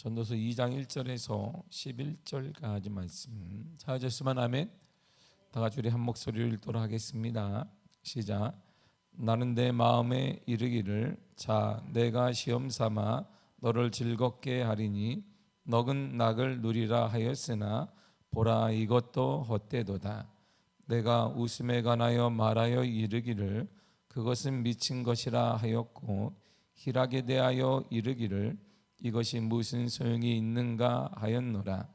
전도서 2장 1절에서 11절까지 말씀. 찾으시면 아멘. 다 같이 우리 한 목소리로 읽도록 하겠습니다. 시작. 나는 내 마음에 이르기를 자 내가 시험 삼아 너를 즐겁게 하리니 너는 낙을 누리라 하였으나 보라 이것도 헛되도다. 내가 웃음에 관하여 말하여 이르기를 그것은 미친 것이라 하였고 희락에 대하여 이르기를 이것이 무슨 소용이 있는가 하였노라.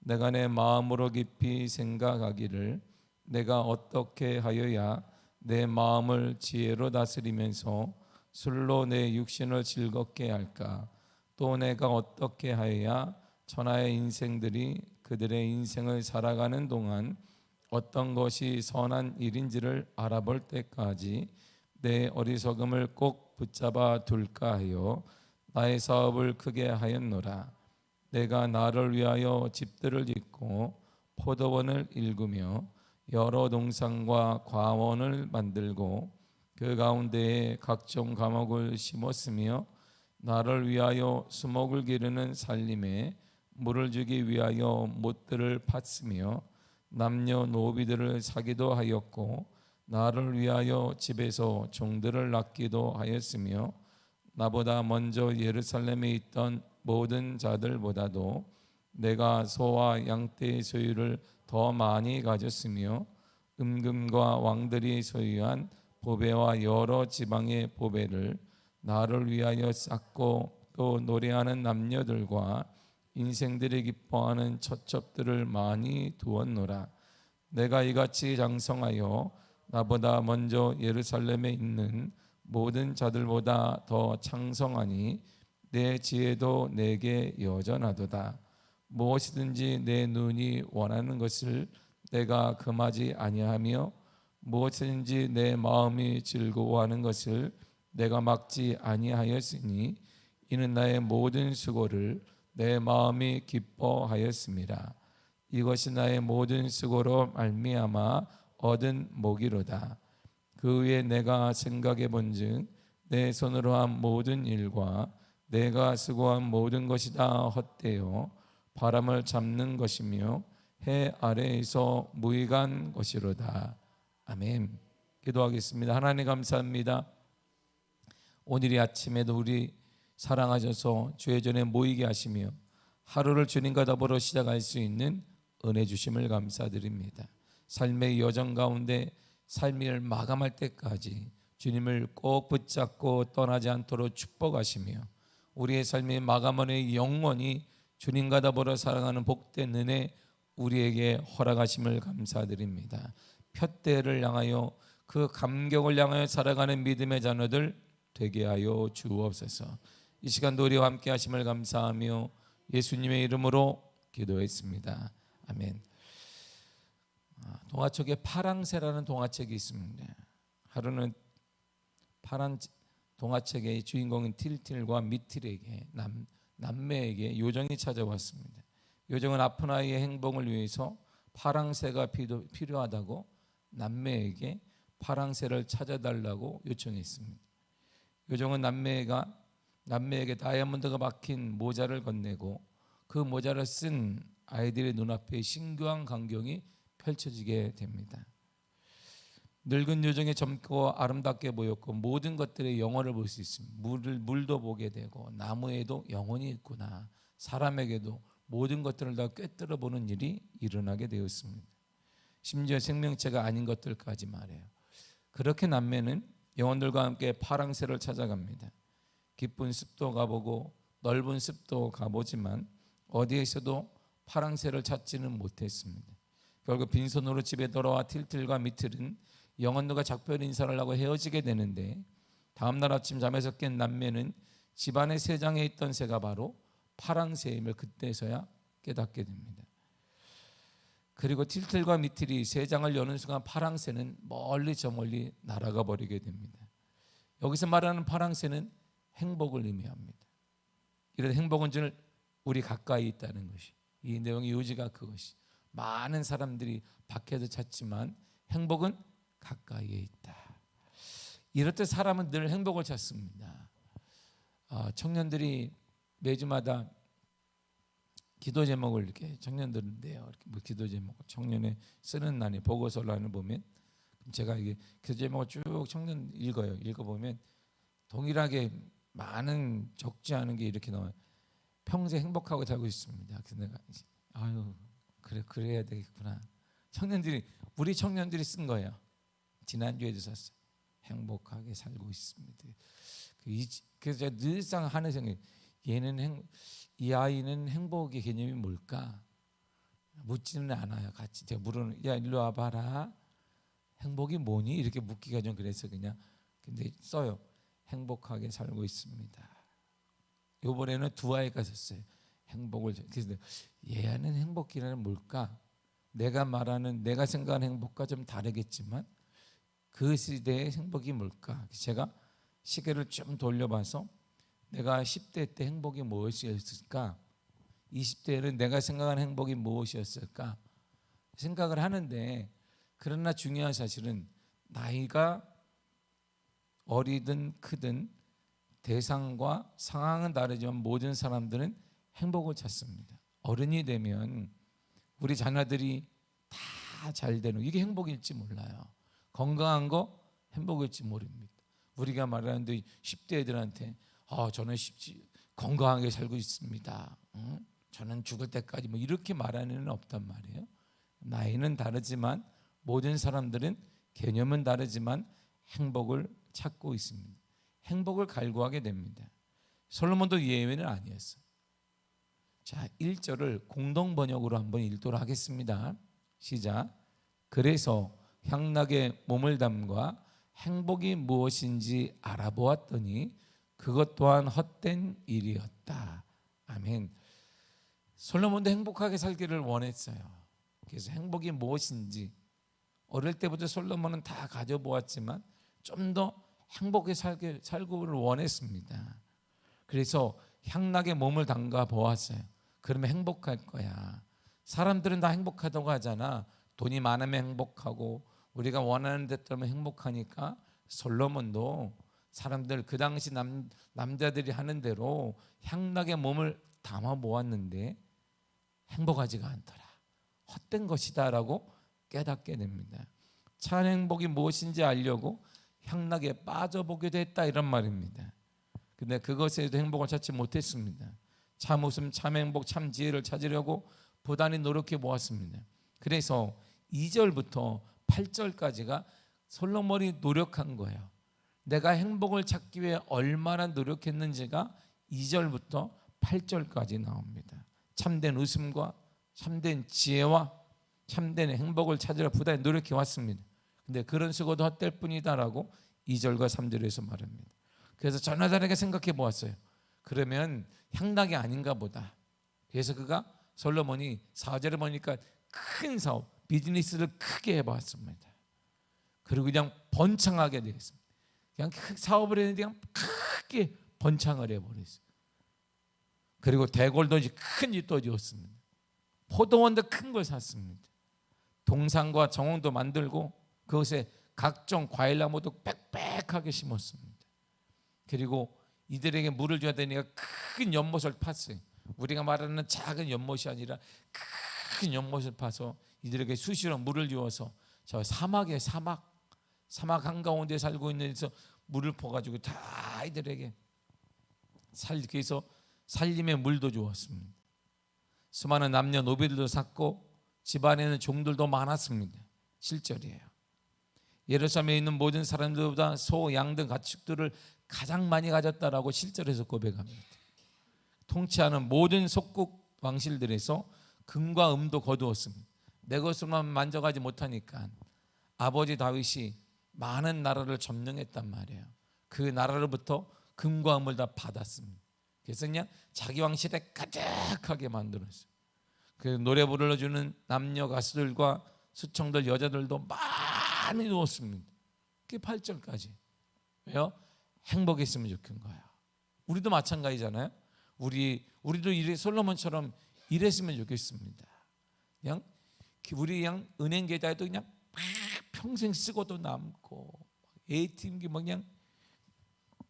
내가 내 마음으로 깊이 생각하기를 내가 어떻게 하여야 내 마음을 지혜로 다스리면서 술로 내 육신을 즐겁게 할까? 또 내가 어떻게 하여야 천하의 인생들이 그들의 인생을 살아가는 동안 어떤 것이 선한 일인지를 알아볼 때까지 내 어리석음을 꼭 붙잡아 둘까 하여 나의 사업을 크게 하였노라. 내가 나를 위하여 집들을 짓고 포도원을 일구며 여러 동산과 과원을 만들고 그 가운데에 각종 과목을 심었으며 나를 위하여 수목을 기르는 살림에 물을 주기 위하여 못들을 팠으며 남녀 노비들을 사기도 하였고 나를 위하여 집에서 종들을 낳기도 하였으며 나보다 먼저 예루살렘에 있던 모든 자들보다도 내가 소와 양떼의 소유를 더 많이 가졌으며 음금과 왕들이 소유한 보배와 여러 지방의 보배를 나를 위하여 쌓고 또 노래하는 남녀들과 인생들이 기뻐하는 처첩들을 많이 두었노라. 내가 이같이 장성하여 나보다 먼저 예루살렘에 있는 모든 자들보다 더 창성하니 내 지혜도 내게 여전하도다 무엇이든지 내 눈이 원하는 것을 내가 금하지 아니하며 무엇이든지 내 마음이 즐거워하는 것을 내가 막지 아니하였으니 이는 나의 모든 수고를 내 마음이 기뻐하였습니다. 이것이 나의 모든 수고로 말미암아 얻은 복이로다. 그 위에 내가 생각해 본즉 내 손으로 한 모든 일과 내가 수고한 모든 것이 다 헛되어 바람을 잡는 것이며 해 아래에서 무익한 것이로다. 아멘. 기도하겠습니다. 하나님 감사합니다. 오늘 이 아침에도 우리 사랑하셔서 주의 전에 모이게 하시며 하루를 주님과 더불어 시작할 수 있는 은혜 주심을 감사드립니다. 삶의 여정 가운데 삶을 마감할 때까지 주님을 꼭 붙잡고 떠나지 않도록 축복하시며 우리의 삶의 마감원의 영원히 주님과 더불어 살아가는 복된 은혜 우리에게 허락하심을 감사드립니다. 푯대를 향하여 그 감격을 향하여 살아가는 믿음의 자녀들 되게 하여 주옵소서. 이 시간도 우리와 함께 하심을 감사하며 예수님의 이름으로 기도했습니다. 아멘. 아, 동화책에 파랑새라는 동화책이 있습니다. 하루는 파란 동화책의 주인공인 틸틸과 미틸에게 남, 남매에게 요정이 찾아왔습니다. 요정은 아픈 아이의 행복을 위해서 파랑새가 필요하다고 남매에게 파랑새를 찾아달라고 요청했습니다. 요정은 남매가 남매에게 다이아몬드가 박힌 모자를 건네고 그 모자를 쓴 아이들의 눈앞에 신기한 광경이 펼쳐지게 됩니다. 늙은 요정이 젊고 아름답게 보였고 모든 것들의 영혼을 볼 수 있습니다. 물을 물도 보게 되고 나무에도 영혼이 있구나. 사람에게도 모든 것들을 다 꿰뚫어 보는 일이 일어나게 되었습니다. 심지어 생명체가 아닌 것들까지 말해요. 그렇게 남매는 영혼들과 함께 파랑새를 찾아갑니다. 깊은 습도 가보고 넓은 습도 가보지만 어디에서도 파랑새를 찾지는 못했습니다. 결국 빈손으로 집에 돌아와 틸틸과 미틀은 영혼들과 작별 인사를 하고 헤어지게 되는데 다음 날 아침 잠에서 깬 남매는 집안의 세 장에 있던 새가 바로 파랑새임을 그때서야 깨닫게 됩니다. 그리고 틸틀과 미틀이 세 장을 여는 순간 파랑새는 멀리 저 멀리 날아가 버리게 됩니다. 여기서 말하는 파랑새는 행복을 의미합니다. 이런 행복은 줄 우리 가까이 있다는 것이 이 내용의 요지가 그것이 많은 사람들이 밖에서 찾지만 행복은 가까이에 있다. 이럴 때 사람은 늘 행복을 찾습니다. 아, 청년들이 매주마다 기도 제목을 이렇게 청년들인데요. 이렇게 뭐 기도 제목 청년에 쓰는 난이 보고서란을 보면 제가 이게 기도 제목을 쭉 청년 읽어요. 읽어 보면 동일하게 많은 적지 않은 게 이렇게 나와요. 평생 행복하고 살고 있습니다. 그래서 내가 아유 그래 그래야 되겠구나. 청년들이 우리 청년들이 쓴 거예요. 지난주에도 썼어요. 행복하게 살고 있습니다. 그 이- 그래서 제가 늘상 하는 생각 얘는 행, 이 아이는 행복의 개념이 뭘까? 묻지는 않아요. 같이 제가 물어는 야 일로 와봐라. 행복이 뭐니? 이렇게 묻기가 좀 그래서 그냥 근데 써요. 행복하게 살고 있습니다. 이번에는 두 아이가 썼어요. 행복을 그래서 얘는 행복이라는 뭘까? 내가 말하는 내가 생각하는 행복과 좀 다르겠지만 그 시대의 행복이 뭘까? 제가 시계를 좀 돌려봐서 내가 10대 때 행복이 무엇이었을까? 20대에는 내가 생각하는 행복이 무엇이었을까? 생각을 하는데 그러나 중요한 사실은 나이가 어리든 크든 대상과 상황은 다르지만 모든 사람들은 행복을 찾습니다. 어른이 되면 우리 자녀들이 다 잘 되는 이게 행복일지 몰라요. 건강한 거 행복일지 모릅니다. 우리가 말하는데 10대 애들한테 아 저는 쉽지 건강하게 살고 있습니다. 응? 저는 죽을 때까지 뭐 이렇게 말하는 애는 없단 말이에요. 나이는 다르지만 모든 사람들은 개념은 다르지만 행복을 찾고 있습니다. 행복을 갈구하게 됩니다. 솔로몬도 예외는 아니었어요. 자, 1절을 공동 번역으로 한번 읽도록 하겠습니다. 시작. 그래서 향락에 몸을 담과 행복이 무엇인지 알아보았더니 그것 또한 헛된 일이었다. 아멘. 솔로몬도 행복하게 살기를 원했어요. 그래서 행복이 무엇인지 어릴 때부터 솔로몬은 다 가져보았지만 좀 더 행복하게 살게 살고를 원했습니다. 그래서 향락에 몸을 담가 보았어요. 그러면 행복할 거야. 사람들은 다 행복하다고 하잖아. 돈이 많으면 행복하고 우리가 원하는 데 따르면 행복하니까 솔로몬도 사람들 그 당시 남, 남자들이 하는 대로 향락에 몸을 담아 모았는데 행복하지가 않더라. 헛된 것이다라고 깨닫게 됩니다. 참 행복이 무엇인지 알려고 향락에 빠져보게 됐다 이런 말입니다. 근데 그것에도 행복을 찾지 못했습니다. 참 웃음, 참 행복, 참 지혜를 찾으려고 부단히 노력해 보았습니다. 그래서 2절부터 8절까지가 솔로몬이 노력한 거예요. 내가 행복을 찾기 위해 얼마나 노력했는지가 2절부터 8절까지 나옵니다. 참된 웃음과 참된 지혜와 참된 행복을 찾으려 부단히 노력해 왔습니다. 근데 그런 수고도 헛될 뿐이다라고 2절과 3절에서 말합니다. 그래서 전하자에게 생각해 보았어요. 그러면 향락이 아닌가 보다. 그래서 그가 솔로몬이 4절에 보니까 큰 사업, 비즈니스를 크게 해봤습니다. 그리고 그냥 번창하게 되었습니다. 그냥 크- 사업을 했는데 그냥 크게 번창을 해버렸어요. 그리고 대골도지 큰 집도 지었습니다. 포도원도 큰 걸 샀습니다. 동산과 정원도 만들고 그것에 각종 과일나무도 빽빽하게 심었습니다. 그리고 이들에게 물을 줘야 되니까 큰 연못을 팠어요. 우리가 말하는 작은 연못이 아니라 큰 연못을 파서 이들에게 수시로 물을 주어서 저 사막에 사막 사막 한가운데 살고 있는 데서 물을 퍼가지고 다 이들에게 살 그래서 살림의 물도 주었습니다. 수많은 남녀 노비들도 샀고 집안에는 종들도 많았습니다. 7절이에요. 예루살렘에 있는 모든 사람들보다 소, 양 등 가축들을 가장 많이 가졌다라고 실절에서 고백합니다. 통치하는 모든 속국 왕실들에서 금과 음도 거두었습니다. 내 것으로만 만져가지 못하니까 아버지 다윗이 많은 나라를 점령했단 말이에요. 그 나라로부터 금과 음을 다 받았습니다. 그래서 그냥 자기 왕실에 가득하게 만들었어요. 그 노래 불러주는 남녀 가수들과 수청들 여자들도 많이 누웠습니다. 그게 8절까지. 왜요? 행복했으면 좋겠는 거야. 우리도 마찬가지잖아요. 우리 우리도 이래 솔로몬처럼 이랬으면 좋겠습니다. 그냥 우리 그냥 은행 계좌에도 그냥 막 평생 쓰고도 남고 ATM기 뭐 그냥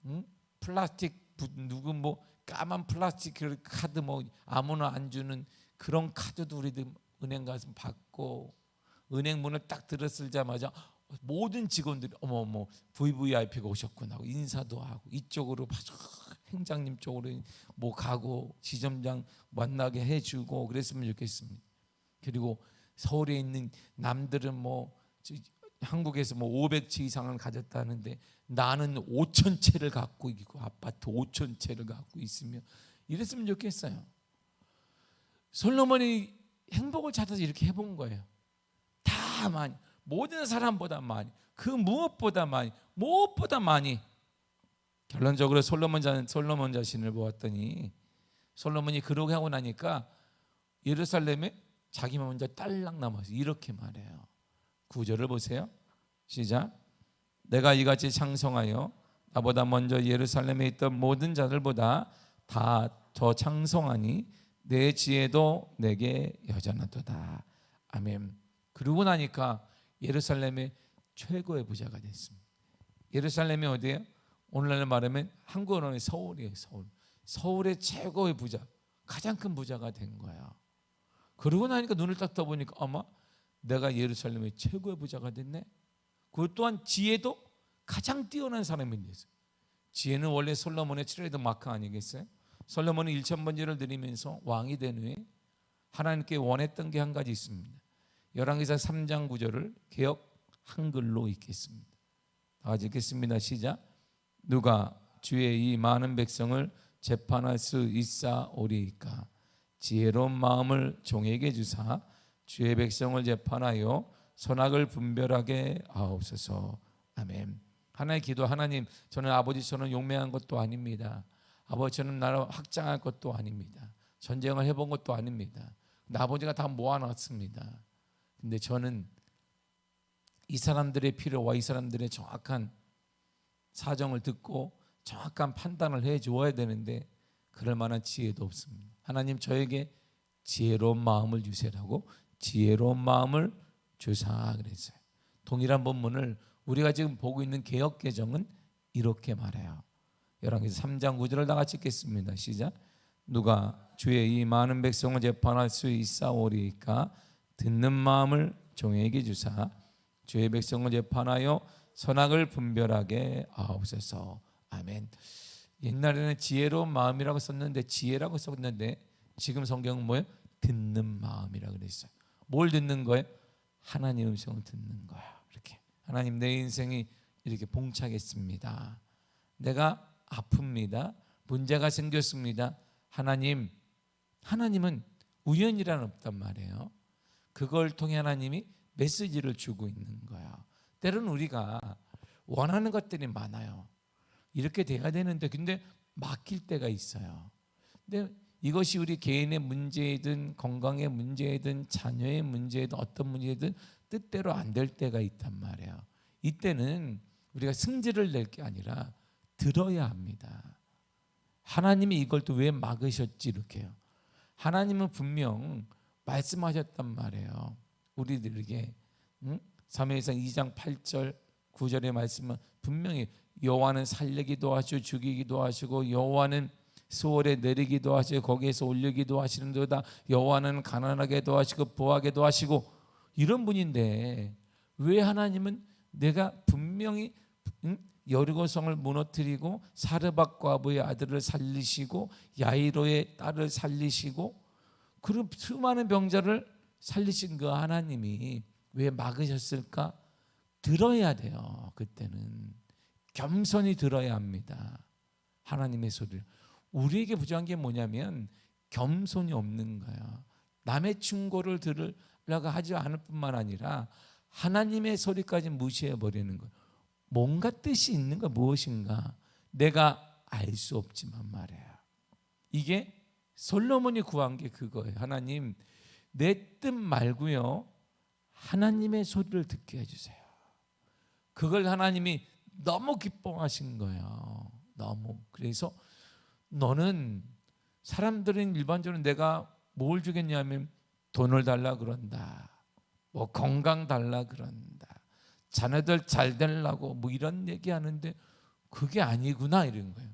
응? 플라스틱 부- 누구 뭐 까만 플라스틱 그 카드 뭐 아무나 안 주는 그런 카드도 우리들 은행 가서 받고 은행 문을 딱 들었을자마자 모든 직원들이 어머 어머 VVIP가 오셨구나 하고 인사도 하고 이쪽으로 행장님 쪽으로 뭐 가고 지점장 만나게 해주고 그랬으면 좋겠습니다. 그리고 서울에 있는 남들은 뭐 저- 한국에서 뭐 500채 이상을 가졌다는데 나는 5천 채를 갖고 있고 아파트 5천 채를 갖고 있으며 이랬으면 좋겠어요. 솔로몬이 행복을 찾아서 이렇게 해본 거예요. 다 많이 모든 사람보다 많이 그 무엇보다 많이 무엇보다 많이 결론적으로 솔로몬 자 솔로몬 자신을 보았더니 솔로몬이 그러고 하고 나니까 예루살렘에 자기만 혼자 딸랑 남아서 이렇게 말해요. 구절을 보세요. 시작. 내가 이같이 창성하여 나보다 먼저 예루살렘에 있던 모든 자들보다 다 더 창성하니 내 지혜도 내게 여전하도다. 아멘. 그러고 나니까 예루살렘의 최고의 부자가 됐습니다. 예루살렘이 어디예요? 오늘날 말하면 한국어로는 서울이에요. 서울. 서울의 최고의 부자, 가장 큰 부자가 된 거야. 그러고 나니까 눈을 딱 떠보니까 아마 내가 예루살렘의 최고의 부자가 됐네. 그것 또한 지혜도 가장 뛰어난 사람이 됐어요. 지혜는 원래 솔로몬의 트레이드 마크 아니겠어요? 솔로몬은 1천 번제를 드리면서 왕이 된 후에 하나님께 원했던 게 한 가지 있습니다. 열왕기사 3장 9절을 개혁 한글로 읽겠습니다. 다 같이 읽겠습니다. 시작. 누가 주의 이 많은 백성을 재판할 수 있사오리이까 지혜로운 마음을 종에게 주사 주의 백성을 재판하여 선악을 분별하게 하옵소서. 아멘. 하나의 기도 하나님 저는 아버지처럼 용맹한 것도 아닙니다. 아버지처럼 나를 확장할 것도 아닙니다. 전쟁을 해본 것도 아닙니다. 아버지가 다 모아놨습니다. 근데 저는 이 사람들의 필요와 이 사람들의 정확한 사정을 듣고 정확한 판단을 해 주어야 되는데 그럴 만한 지혜도 없습니다. 하나님 저에게 지혜로운 마음을 주세라고 지혜로운 마음을 주사 그랬어요. 동일한 본문을 우리가 지금 보고 있는 개혁 개정은 이렇게 말해요. 열왕기서 3장 9절을 다 같이 읽겠습니다. 시작. 누가 주의 이 많은 백성을 재판할 수 있사오리까 듣는 마음을 종에게 주사 주의 백성을 재판하여 선악을 분별하게 하옵소서. 아멘. 옛날에는 지혜로운 마음이라고 썼는데 지혜라고 썼는데 지금 성경은 뭐예요? 듣는 마음이라고 그랬어요. 뭘 듣는 거예요? 하나님 음성을 듣는 거야. 이렇게 하나님 내 인생이 이렇게 봉착했습니다. 내가 아픕니다. 문제가 생겼습니다. 하나님, 하나님은 우연이란 없단 말이에요. 그걸 통해 하나님이 메시지를 주고 있는 거야. 때로는 우리가 원하는 것들이 많아요. 이렇게 돼야 되는데 근데 막힐 때가 있어요. 근데 이것이 우리 개인의 문제이든 건강의 문제이든 자녀의 문제이든 어떤 문제이든 뜻대로 안 될 때가 있단 말이에요. 이때는 우리가 승질을 낼 게 아니라 들어야 합니다. 하나님이 이걸 또 왜 막으셨지 이렇게요. 하나님은 분명 말씀하셨단 말이에요. 우리들에게 응? 사무엘상 2장 8절 9절의 말씀은 분명히 여호와는 살리기도 하시고 죽이기도 하시고 여호와는 수월에 내리기도 하시고 거기에서 올리기도 하시는도다 여호와는 가난하게도 하시고 부하게도 하시고 이런 분인데 왜 하나님은 내가 분명히 응? 여리고성을 무너뜨리고 사르밧 과부의 아들을 살리시고 야이로의 딸을 살리시고 그런 수많은 병자를 살리신 그 하나님이 왜 막으셨을까? 들어야 돼요. 그때는 겸손히 들어야 합니다. 하나님의 소리를. 우리에게 부족한 게 뭐냐면 겸손이 없는 거야. 남의 충고를 들으려고 하지 않을 뿐만 아니라 하나님의 소리까지 무시해 버리는 거예요. 뭔가 뜻이 있는가 무엇인가 내가 알 수 없지만 말이야. 이게 솔로몬이 구한 게 그거예요. 하나님 내 뜻 말고요. 하나님의 소리를 듣게 해주세요. 그걸 하나님이 너무 기뻐하신 거예요. 너무. 그래서 너는 사람들은 일반적으로 내가 뭘 주겠냐면 돈을 달라 그런다. 뭐 건강 달라 그런다. 자네들 잘 되려고 뭐 이런 얘기 하는데 그게 아니구나 이런 거예요.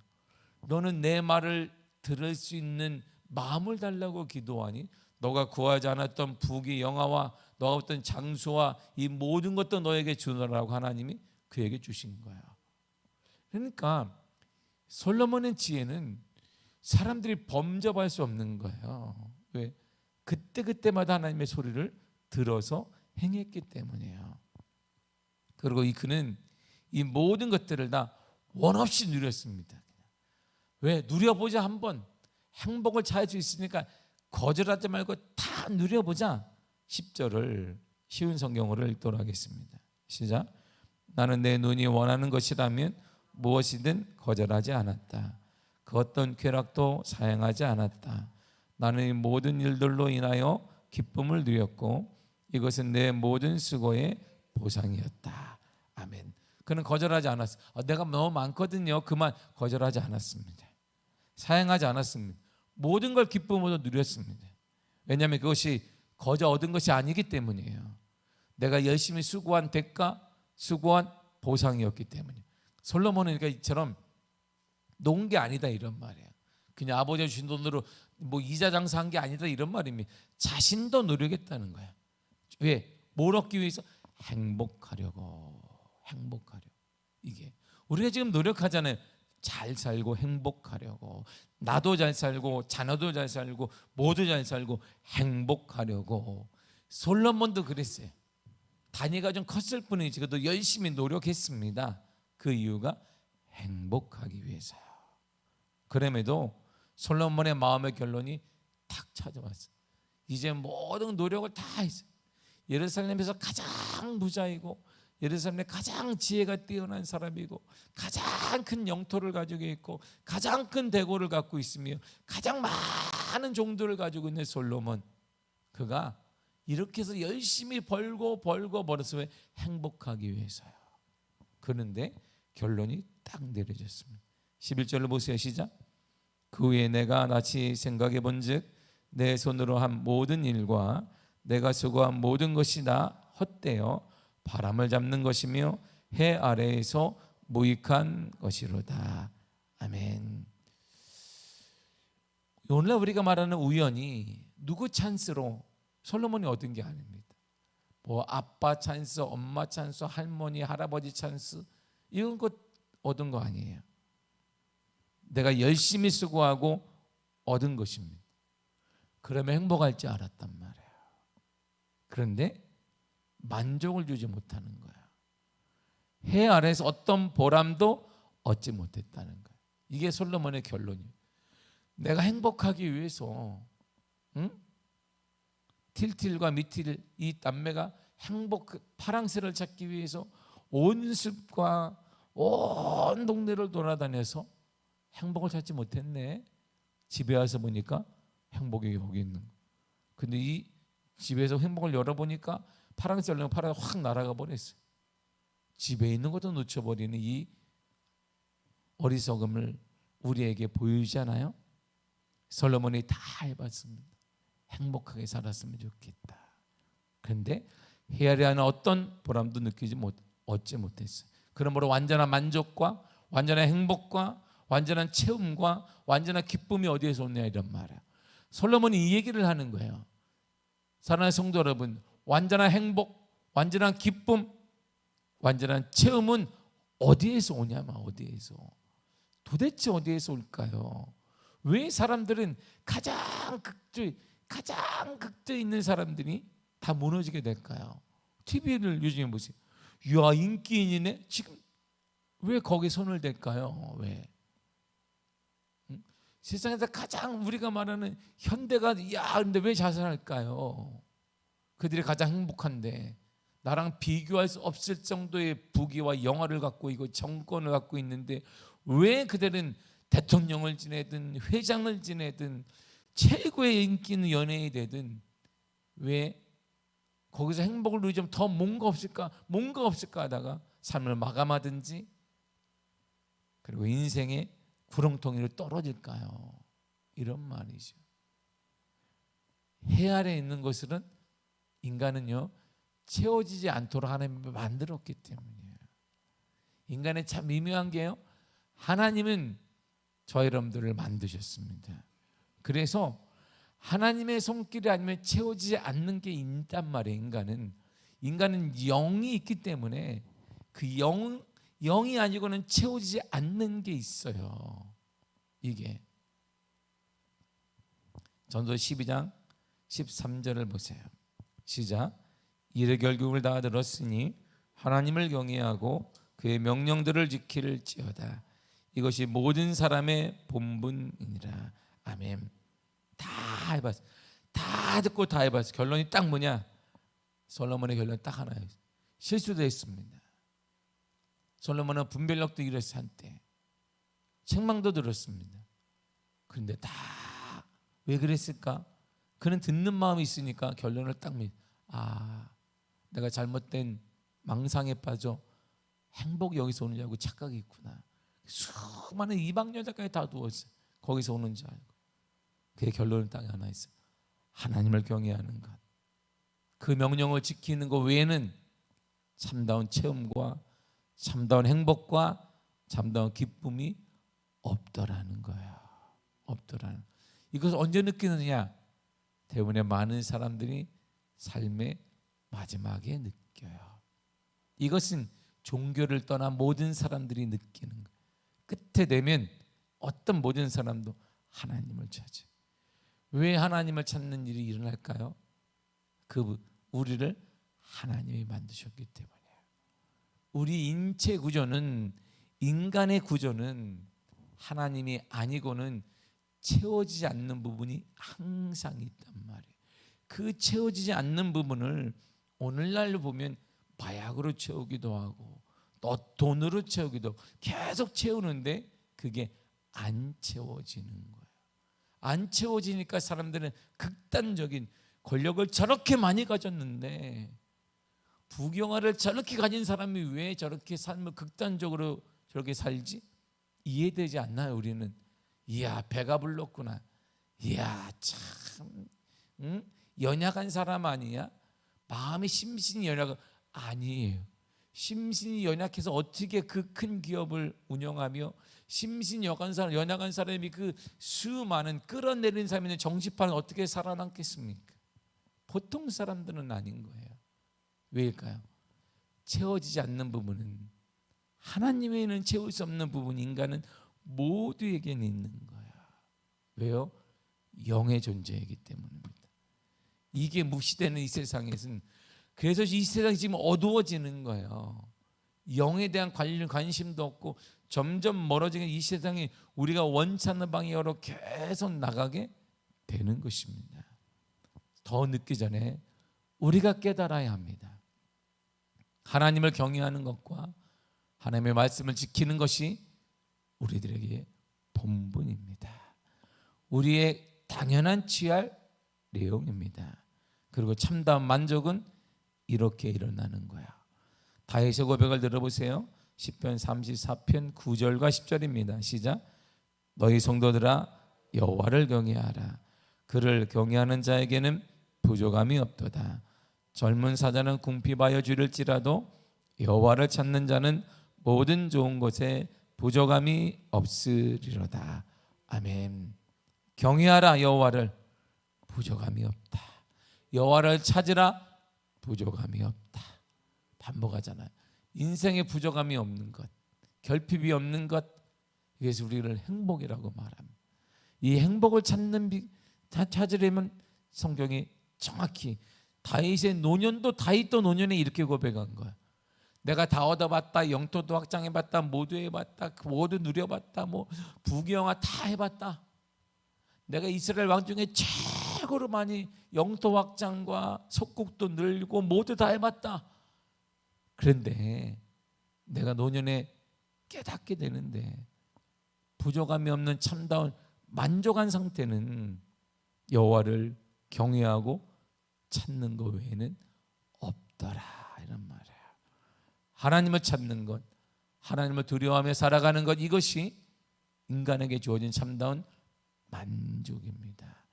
너는 내 말을 들을 수 있는 마음을 달라고 기도하니 너가 구하지 않았던 부귀 영화와 너가 어떤 장수와 이 모든 것도 너에게 주노라고 하나님이 그에게 주신 거야. 그러니까 솔로몬의 지혜는 사람들이 범접할 수 없는 거예요. 왜? 그때 그때마다 하나님의 소리를 들어서 행했기 때문이에요. 그리고 이 그는 이 모든 것들을 다 원 없이 누렸습니다. 왜 누려보자 한번 행복을 찾을 수 있으니까 거절하지 말고 다 누려보자. 10절을 쉬운 성경어를 읽도록 하겠습니다. 시작. 나는 내 눈이 원하는 것이라면 무엇이든 거절하지 않았다. 그 어떤 쾌락도 사양하지 않았다. 나는 이 모든 일들로 인하여 기쁨을 누렸고 이것은 내 모든 수고의 보상이었다. 아멘. 그는 거절하지 않았어. 아, 내가 너무 많거든요. 그만 거절하지 않았습니다. 사양하지 않았습니다. 모든 걸 기쁨으로 누렸습니다. 왜냐하면 그것이 거저 얻은 것이 아니기 때문이에요. 내가 열심히 수고한 대가, 수고한 보상이었기 때문이에요. 솔로몬은 그러니까 이처럼 놓은 게 아니다 이런 말이에요. 그냥 아버지가 주신 돈으로 뭐 이자 장사한 게 아니다 이런 말입니다. 자신도 누리겠다는 거야. 왜? 뭘 얻기 위해서? 행복하려고. 행복하려. 이게 우리가 지금 노력하잖아요. 잘 살고 행복하려고. 나도 잘 살고 자녀도 잘 살고 모두 잘 살고 행복하려고. 솔로몬도 그랬어요. 단위가 좀 컸을 뿐이지 그래도 열심히 노력했습니다. 그 이유가 행복하기 위해서요. 그럼에도 솔로몬의 마음의 결론이 딱 찾아왔어요. 이제 모든 노력을 다 했어요. 예루살렘에서 가장 부자이고 예루살렘에 가장 지혜가 뛰어난 사람이고 가장 큰 영토를 가지고 있고 가장 큰 대고를 갖고 있으며 가장 많은 종들을 가지고 있는 솔로몬 그가 이렇게 해서 열심히 벌고 벌고 벌어서 왜 행복하기 위해서요. 그런데 결론이 딱 내려졌습니다. 11절로 보세요. 시작. 그 후에 내가 낯이 생각해 본즉 내 손으로 한 모든 일과 내가 수고한 모든 것이 다 헛되어 바람을 잡는 것이며 해 아래에서 무익한 것이로다. 아멘. 오늘 우리가 말하는 우연이 누구 찬스로 솔로몬이 얻은 게 아닙니다. 뭐 아빠 찬스, 엄마 찬스, 할머니, 할아버지 찬스 이런 것 얻은 거 아니에요. 내가 열심히 수고하고 얻은 것입니다. 그러면 행복할 줄 알았단 말이에요. 그런데 만족을 주지 못하는 거야. 해 아래에서 어떤 보람도 얻지 못했다는 거야. 이게 솔로몬의 결론이에요. 내가 행복하기 위해서 응? 틸틸과 미틸 이 남매가 행복 그 파랑새를 찾기 위해서 온 숲과 온 동네를 돌아다녀서 행복을 찾지 못했네. 집에 와서 보니까 행복이 여기 있는 거. 근데 이 집에서 행복을 열어보니까 파랑새 얼른 파랑이 확 날아가 버렸어요. 집에 있는 것도 놓쳐버리는 이 어리석음을 우리에게 보여주잖아요. 솔로몬이 다 해봤습니다. 행복하게 살았으면 좋겠다. 그런데 헤아리 하는 어떤 보람도 느끼지 못 얻지 못했어요. 그러므로 완전한 만족과 완전한 행복과 완전한 체험과 완전한 기쁨이 어디에서 오냐 이런 말이야. 솔로몬이 이 얘기를 하는 거예요. 사랑하는 성도 여러분, 완전한 행복, 완전한 기쁨, 완전한 체험은 어디에서 오냐면 어디에서 도대체 어디에서 올까요? 왜 사람들은 가장 극주 가장 극주에 있는 사람들이 다 무너지게 될까요? TV를 요즘에 보세요. 야 인기인이네. 지금 왜 거기 손을 댈까요? 왜? 응? 세상에서 가장 우리가 말하는 현대가 야 근데 왜 자살할까요? 그들이 가장 행복한데 나랑 비교할 수 없을 정도의 부귀와 영화를 갖고 있고 정권을 갖고 있는데 왜 그들은 대통령을 지내든 회장을 지내든 최고의 인기 있는 연예인이 되든 왜 거기서 행복을 누리면 더 뭔가 없을까 뭔가 없을까 하다가 삶을 마감하든지 그리고 인생의 구렁텅이로 떨어질까요? 이런 말이죠. 해 아래 있는 것들은 인간은요 채워지지 않도록 하나님이 만들었기 때문이에요. 인간의 참 미묘한 게요. 하나님은 저 여러분들을 만드셨습니다. 그래서 하나님의 손길이 아니면 채워지지 않는 게 있단 말이에요. 인간은 인간은 영이 있기 때문에 그 영, 영이 아니고는 채워지지 않는 게 있어요. 이게 전도 12장 13절을 보세요. 시작. 이르 결국을 다 들었으니 하나님을 경외하고 그의 명령들을 지킬지어다. 이것이 모든 사람의 본분이니라. 아멘. 다 해봤어. 다 듣고 다 해봤어. 결론이 딱 뭐냐? 솔로몬의 결론 딱 하나예요. 실수도 했습니다. 솔로몬은 분별력도 잃었어 한때. 책망도 들었습니다. 그런데 다 왜 그랬을까? 그는 듣는 마음이 있으니까 결론을 딱 믿. 아, 내가 잘못된 망상에 빠져 행복 여기서 오는 줄 알고 착각이 있구나. 수많은 이방 여자까지 다 두었어. 거기서 오는 줄 알고. 그의 결론은 딱 하나 있어. 하나님을 경외하는 것. 그 명령을 지키는 것 외에는 참다운 체험과 참다운 행복과 참다운 기쁨이 없더라는 거야. 없더라는. 이것을 언제 느끼느냐? 대부분의 많은 사람들이 삶의 마지막에 느껴요. 이것은 종교를 떠나 모든 사람들이 느끼는 거예요. 끝에 되면 어떤 모든 사람도 하나님을 찾아. 왜 하나님을 찾는 일이 일어날까요? 그 우리를 하나님이 만드셨기 때문이에요. 우리 인체 구조는 인간의 구조는 하나님이 아니고는 채워지지 않는 부분이 항상 있단 말이에요. 그 채워지지 않는 부분을 오늘날로 보면 마약으로 채우기도 하고 또 돈으로 채우기도 계속 채우는데 그게 안 채워지는 거예요. 안 채워지니까 사람들은 극단적인 권력을 저렇게 많이 가졌는데 부경화를 저렇게 가진 사람이 왜 저렇게 삶을 극단적으로 저렇게 살지? 이해되지 않나요? 우리는 이야 배가 불렀구나. 이야 참 응? 연약한 사람 아니야? 마음이 심신이 연약 아니에요. 심신이 연약해서 어떻게 그 큰 기업을 운영하며 심신이 연약한 사람, 연약한 사람이 그 수많은 끌어내린 사람이 정치판을 어떻게 살아남겠습니까? 보통 사람들은 아닌 거예요. 왜일까요? 채워지지 않는 부분은 하나님에는 채울 수 없는 부분 인간은 모두에게는 있는 거야. 왜요? 영의 존재이기 때문입니다. 이게 무시되는 이 세상에서는 그래서 이 세상이 지금 어두워지는 거예요. 영에 대한 관련 관심도 없고 점점 멀어지는 이 세상이 우리가 원치 않는 방향으로 계속 나가게 되는 것입니다. 더 늦기 전에 우리가 깨달아야 합니다. 하나님을 경외하는 것과 하나님의 말씀을 지키는 것이 우리들에게 본분입니다. 우리의 당연한 취할 내용입니다. 그리고 참다운 만족은 이렇게 일어나는 거야. 다윗의 고백을 들어보세요. 10편 34편 9절과 10절입니다. 시작. 너희 성도들아 여호와를 경외하라. 그를 경외하는 자에게는 부족함이 없도다. 젊은 사자는 궁핍하여 줄일지라도 여호와를 찾는 자는 모든 좋은 것에 부족함이 없으리로다. 아멘. 경외하라 여호와를 부족함이 없다. 여호와를 찾으라 부족함이 없다. 반복하잖아요. 인생에 부족함이 없는 것, 결핍이 없는 것, 이것이 우리를 행복이라고 말합니다. 이 행복을 찾는 비, 찾으려면 성경이 정확히 다윗의 노년도 다윗도 노년에 이렇게 고백한 거야. 내가 다 얻어봤다, 영토도 확장해봤다, 모두 해봤다, 모두 누려봤다, 뭐 부경화 다 해봤다. 내가 이스라엘 왕 중에 최고로 많이 영토 확장과 속국도 늘고 모두 다 해봤다. 그런데 내가 노년에 깨닫게 되는데 부족함이 없는 참다운 만족한 상태는 여호와를 경외하고 찾는 것 외에는 없더라 이런 말이에요. 하나님을 찾는 것, 하나님을 두려워하며 살아가는 것 이것이 인간에게 주어진 참다운 만족입니다.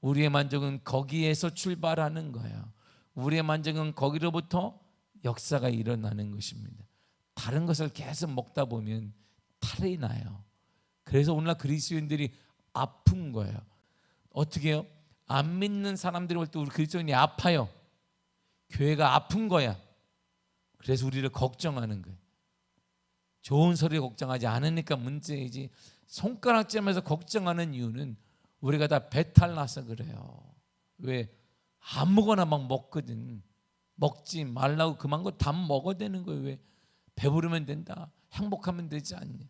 우리의 만족은 거기에서 출발하는 거예요. 우리의 만족은 거기로부터 역사가 일어나는 것입니다. 다른 것을 계속 먹다 보면 탈이 나요. 그래서 오늘날 그리스도인들이 아픈 거예요. 어떻게 해요? 안 믿는 사람들이 볼 때 우리 그리스도인이 아파요. 교회가 아픈 거야. 그래서 우리를 걱정하는 거예요. 좋은 소리 걱정하지 않으니까 문제이지 손가락질하면서 걱정하는 이유는 우리가 다 배탈 나서 그래요. 왜 아무거나 막 먹거든. 먹지 말라고 그만 거다 먹어야 되는 거예요. 왜 배부르면 된다. 행복하면 되지 않니?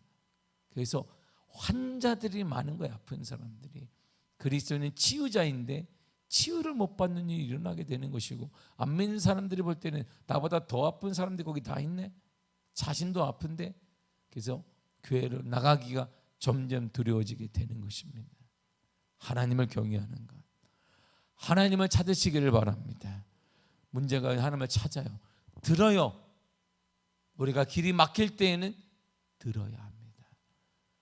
그래서 환자들이 많은 거예요. 아픈 사람들이. 그리스도는 치유자인데 치유를 못 받는 일이 일어나게 되는 것이고 안 믿는 사람들이 볼 때는 나보다 더 아픈 사람들이 거기 다 있네. 자신도 아픈데 그래서 교회를 나가기가 점점 두려워지게 되는 것입니다. 하나님을 경외하는 것. 하나님을 찾으시기를 바랍니다. 문제가 하나님을 찾아요. 들어요. 우리가 길이 막힐 때에는 들어야 합니다.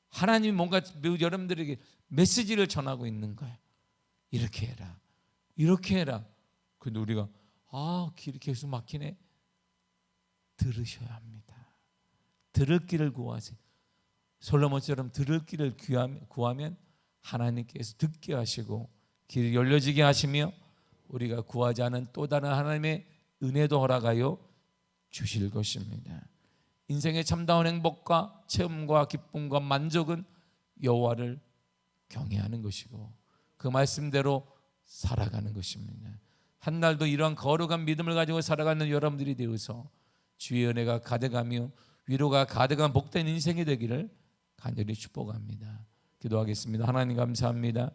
하나님이 뭔가 여러분들에게 메시지를 전하고 있는 거예요. 이렇게 해라. 이렇게 해라. 근데 우리가 아 길이 계속 막히네. 들으셔야 합니다. 들을 길을 구하세요. 솔로몬처럼 들을 길을 구하면 하나님께서 듣게 하시고 길이 열려지게 하시며 우리가 구하지 않은 또 다른 하나님의 은혜도 허락하여 주실 것입니다. 인생의 참다운 행복과 체험과 기쁨과 만족은 여호와를 경외하는 것이고 그 말씀대로 살아가는 것입니다. 한 날도 이러한 거룩한 믿음을 가지고 살아가는 여러분들이 되어서 주의 은혜가 가득하며 위로가 가득한 복된 인생이 되기를 간절히 축복합니다. 기도하겠습니다. 하나님 감사합니다.